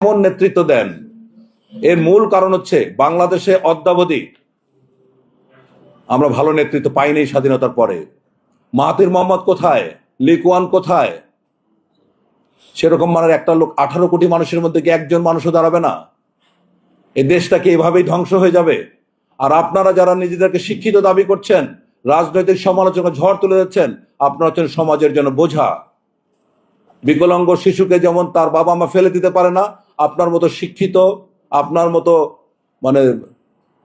এমন নেতৃত্ব দেন? এর মূল কারণ হচ্ছে বাংলাদেশে অদ্যাবধি আমরা ভালো নেতৃত্ব পাইনি স্বাধীনতার পরে। মাহাতির মোহাম্মদ কোথায়? লিকুয়ান কোথায়? সেরকম মানের একটা লোক আঠারো কোটি মানুষের মধ্যে কি একজন মানুষও দাঁড়াবে না? এই দেশটাকে এভাবেই ধ্বংস হয়ে যাবে? আর আপনারা যারা নিজেদেরকে শিক্ষিত দাবি করছেন, রাজনৈতিক সমালোচনা ঝড় তুলে যাচ্ছেন আপনারা হচ্ছেন সমাজের জন্য বোঝা। বিকলাঙ্গ শিশুকে যেমন তার বাবা মা ফেলে দিতে পারে না আপনার মতো শিক্ষিত, আপনার মতো মানে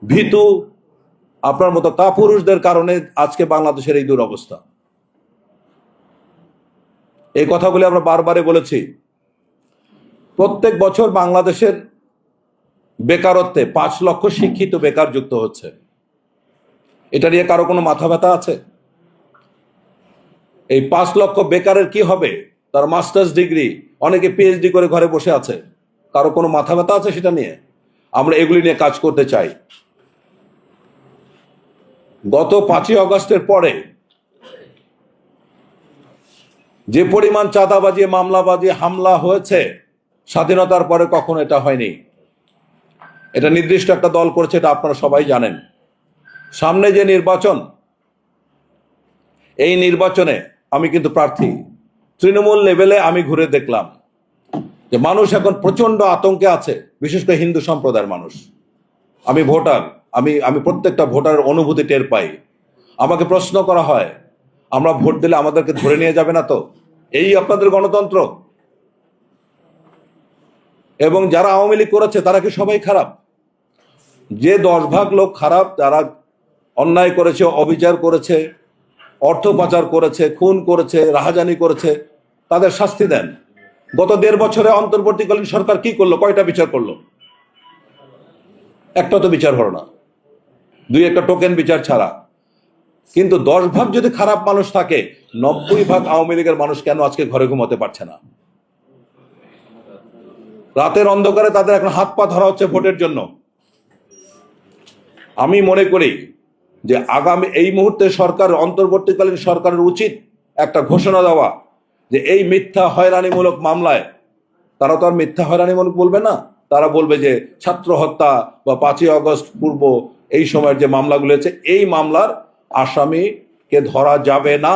ভীতু, আপনার মতো কাপুরুষদের কারণে আজকে বাংলাদেশের এই দুরবস্থা। এই কথাগুলি আমরা বারবারে বলেছি। প্রত্যেক বছর বাংলাদেশের বেকারত্বে পাঁচ লক্ষ শিক্ষিত বেকার যুক্ত হচ্ছে। এটা নিয়ে কারও কোনো মাথা ব্যথা আছে? এই পাঁচ লক্ষ বেকারের কি হবে? তার মাস্টার্স ডিগ্রি, অনেকে পিএইচডি করে ঘরে বসে আছে। কারও কোনো মাথা ব্যথা আছে সেটা নিয়ে? আমরা এগুলি নিয়ে কাজ করতে চাই। গত পাঁচই অগস্টের পরে যে পরিমাণ চাঁদাবাজি, মামলাবাজি, হামলা হয়েছে, স্বাধীনতার পরে কখনো এটা হয়নি। এটা নির্দিষ্ট একটা দল করেছে, এটা আপনারা সবাই জানেন। সামনে যে নির্বাচন, এই নির্বাচনে আমি কিন্তু প্রার্থী। তৃণমূল লেভেলে আমি ঘুরে দেখলাম। যে মানুষ এখন প্রচণ্ড আতঙ্কে আছে, বিশেষ করে হিন্দু সম্প্রদায়ের মানুষ। আমি ভোটার, আমি আমি প্রত্যেকটা ভোটারের অনুভূতি টের পাই। আমাকে প্রশ্ন করা হয়, আমরা ভোট দিলে আমাদেরকে ধরে নিয়ে যাবে না তো? এই আপনাদের গণতন্ত্র। এবং যারা আওয়ামী লীগ করেছে, তারা কি সবাই খারাপ? যে দশ ভাগ লোক খারাপ যারা অন্যায় করেছে, অবিচার করেছে, অর্থ পাচার করেছে, খুন করেছে, রাহাজানি করেছে, তাদের শাস্তি দেন। গত দেড় বছরে অন্তর্বর্তীকালীন সরকার কি করল? কয়টা বিচার করল? একটা তো বিচার হলো না। দুই একটা টোকেন বিচার ছাড়া। কিন্তু দশ ভাগ যদি খারাপ মানুষ থাকে, নব্বই ভাগ আওয়ামী লীগের মানুষ কেন আজকে ঘরে ঘুমাতে পারছে না? রাতের অন্ধকারে তাদের এখন হাত পা ধরা হচ্ছে ভোটের জন্য। আমি মনে করি যে আগামী এই মুহূর্তে সরকার, অন্তর্বর্তীকালীন সরকারের উচিত একটা ঘোষণা দেওয়া যে এই মিথ্যা হয়রানিমূলক মামলায় তারা তো আর মিথ্যা হয়রানিমূলক বলবে না। তারা বলবে যে ছাত্র হত্যা বা পাঁচই অগস্ট পূর্ব এই সময়ের যে মামলাগুলো আছে এই মামলার আসামিকে ধরা যাবে না।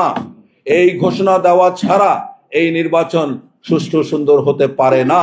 এই ঘোষণা দেওয়া ছাড়া এই নির্বাচন সুষ্ঠু সুন্দর হতে পারে না।